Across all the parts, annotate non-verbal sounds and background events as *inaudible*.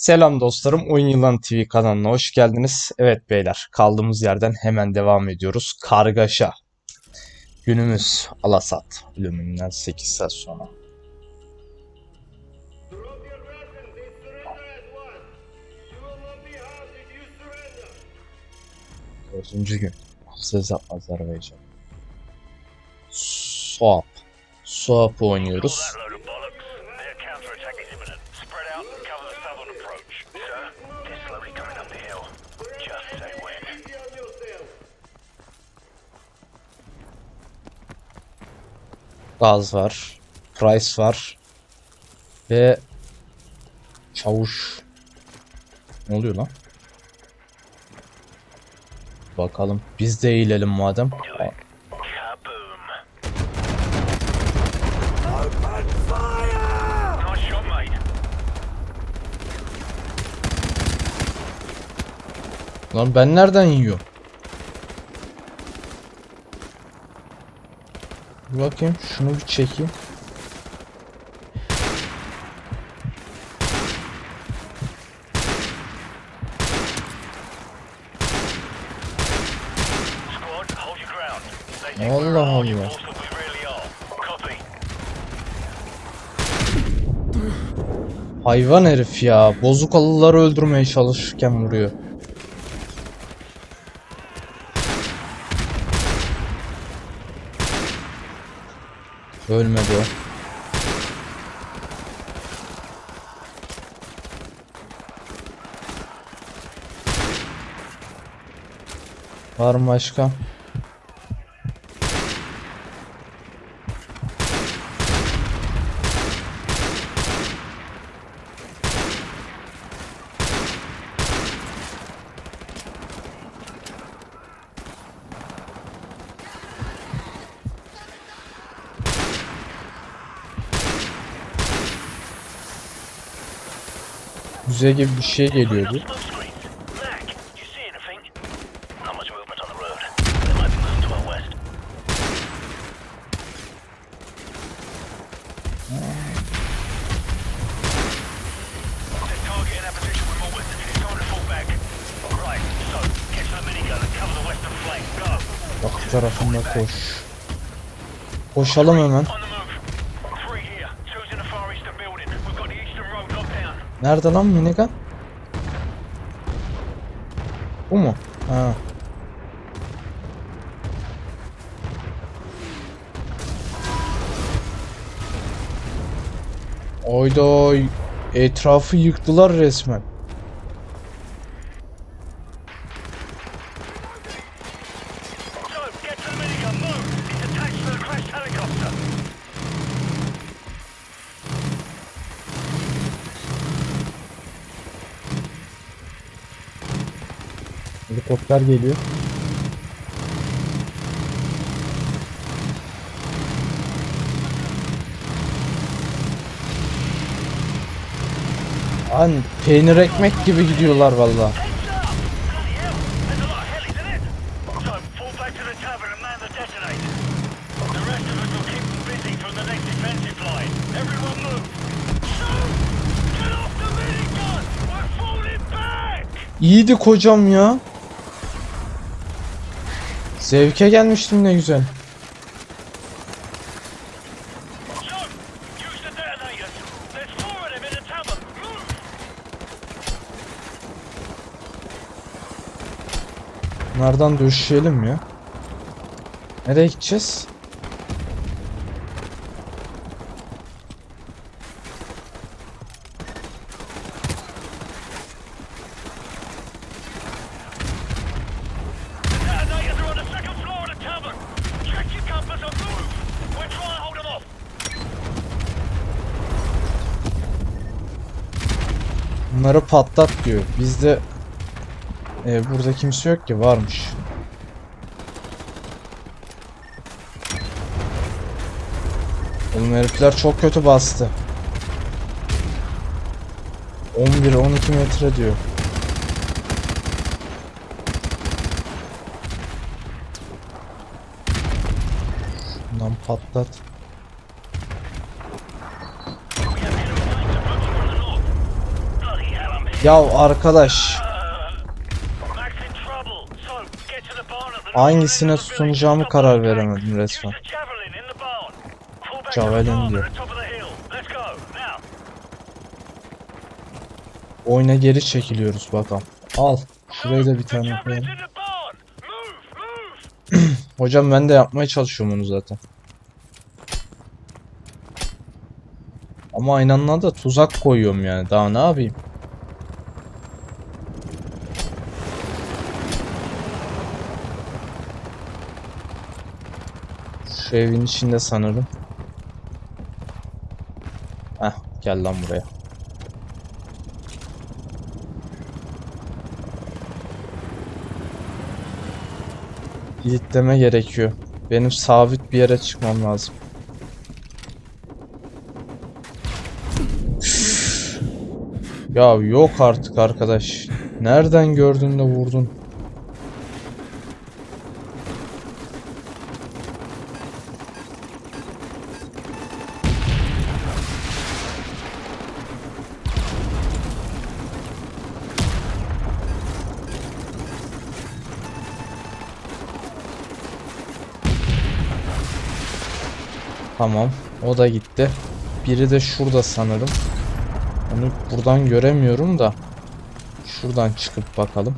Selam dostlarım, Oyun Yılan TV kanalına hoş geldiniz. Evet beyler, kaldığımız yerden hemen devam ediyoruz. Kargaşa. Günümüz Alasat ölümünden 8 saat sonra. Drop your weapons and surrender at once. Gaz var. Price var. Ve Çavuş. Ne oluyor lan? Bakalım. Biz de eğilelim madem. Lan ben nereden yiyorum? Bakayım şunu bir çekeyim. Allah Allah. Hayvan herif ya. Bozuk alıları öldürmeye çalışırken vuruyor. Ölmedi o. Var mı başka? Cover the western flank. Go. Bak tarafında koş. Koşalım hemen. Nerede lan minigun? Bu mu? Ha. Oyda etrafı yıktılar resmen. Helikopter geliyor. An peynir ekmek gibi gidiyorlar valla. İyiydi kocam ya. Zevke gelmiştim ne güzel. Bunlardan döşeyelim ya. Nereye gideceğiz? Bunları patlat diyor. Bizde e, burada kimse yok ki varmış. Oğlum herifler çok kötü bastı. 11-12 metre diyor. Şundan patlat. At the top of the hill. Let's go. Now. Oyuna geri çekiliyoruz bakalım. Al. Şuraya da bir tane koyalım. *clears throat* Hocam ben de yapmaya çalışıyorum onu zaten. Ama aynı anda da tuzak koyuyorum yani. Daha ne yapayım? Şu evin içinde sanırım. Heh, gel lan buraya. Kilitleme gerekiyor. Benim sabit bir yere çıkmam lazım. Ya yok artık arkadaş. Nereden gördün de vurdun? Tamam. O da gitti. Biri de şurada sanırım. Onu buradan göremiyorum da. Şuradan çıkıp bakalım.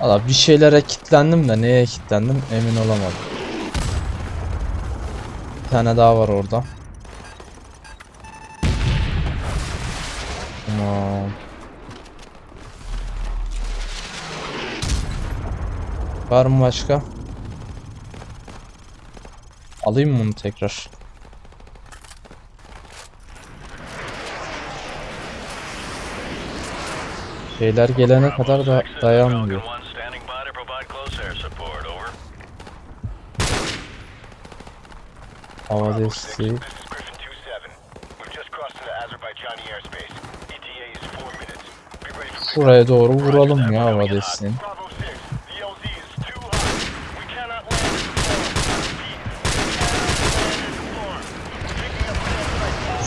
Valla bir şeylere kilitlendim de neye kilitlendim emin olamadım. Bir tane daha var orada. Var mı başka? Alayım mı bunu tekrar? Şeyler gelene kadar da dayanmıyor. Falcon 1 standing by to provide close air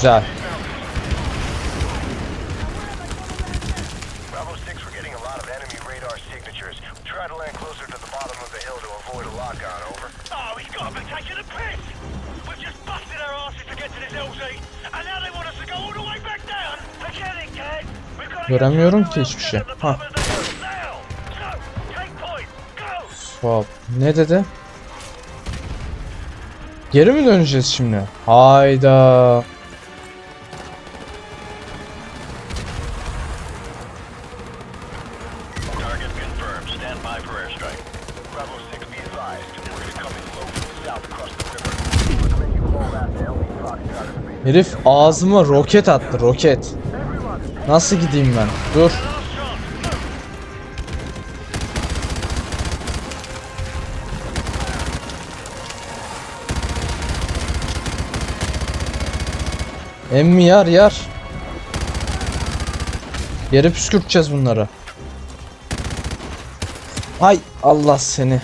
to Göremiyorum get ki hiçbir şey. to the Ha. bottom of the hill now! So, take point, go! Swap. Ne dedi? Geri mi döneceğiz şimdi? Hayda. Confirmed. Stand by for airstrike. Bravo 6, be advised. We're gonna come in low from south across the river. Herif ağzıma roket attı roket. Nasıl gideyim ben? Dur. Emmi yar yar. Yere püskürteceğiz bunları. Ay Allah seni.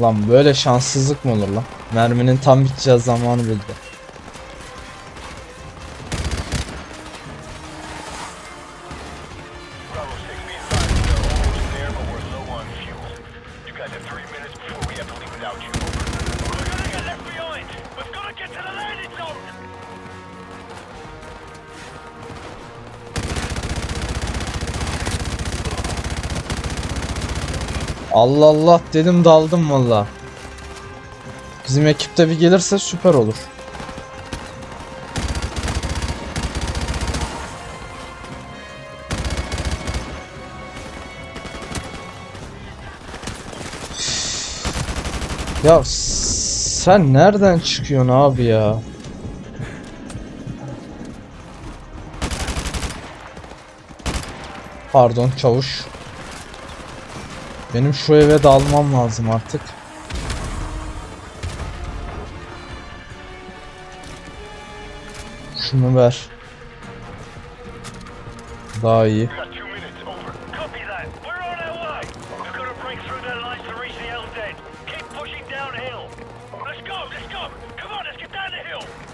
Lan böyle şanssızlık mı olur lan? Merminin tam biteceği zamanı bildi. Allah Allah dedim daldım valla. Bizim ekipte bir gelirse süper olur. Ya sen nereden çıkıyorsun abi ya? Pardon çavuş. Benim şu eve dalmam lazım artık. Şunu ver. Daha iyi.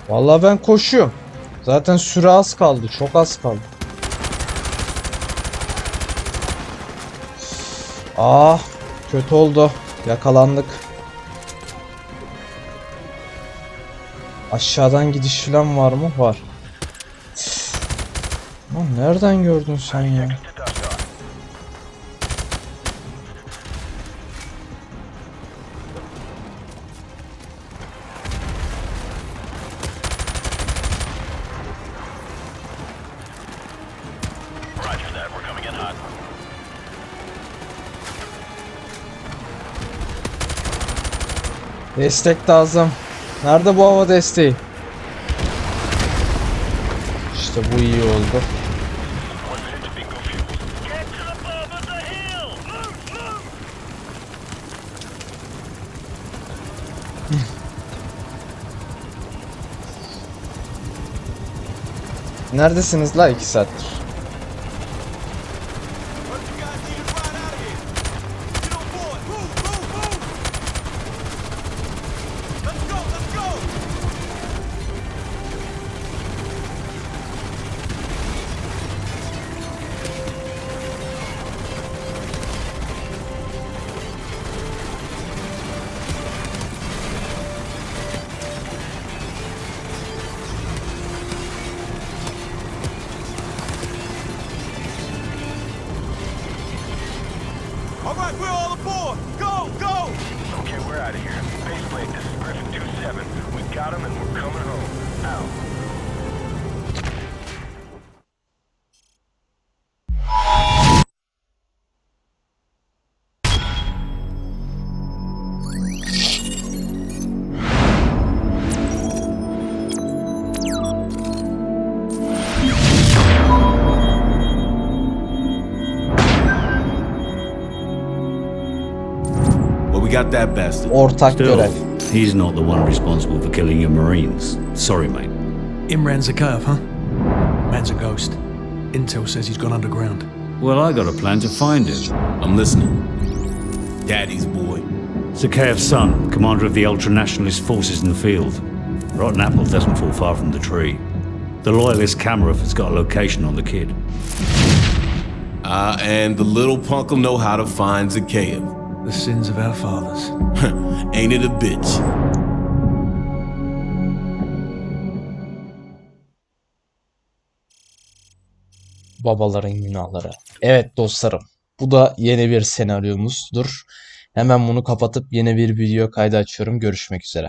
Vallahi ben koşuyorum. Zaten süre az kaldı. Çok az kaldı. Ah, kötü oldu. Yakalandık. Aşağıdan gidiş falan var mı? Var. Lan nereden gördün sen ya? Destek lazım. Nerede bu hava desteği? İşte bu iyi oldu. Neredesiniz la 2 saattir? Ortak Still, görev. He's not the one responsible for killing your Marines. Sorry, mate. Imran Zakhaev, huh? Man's a ghost. Intel says he's gone underground. Well, I got a plan to find him. I'm listening. Daddy's boy. Zakhaev's son, commander of the ultra-nationalist forces in the field. Rotten apple doesn't fall far from the tree. The loyalist Kamarov has got a location on the kid. Uh, and the little punk'll know how to find Zakhaev. The sins of our fathers. *laughs* Ain't it a bitch? Babaların günahları. Evet dostlarım. Bu da yeni bir senaryomuzdur. Hemen bunu kapatıp yeni bir video kaydı açıyorum. Görüşmek üzere.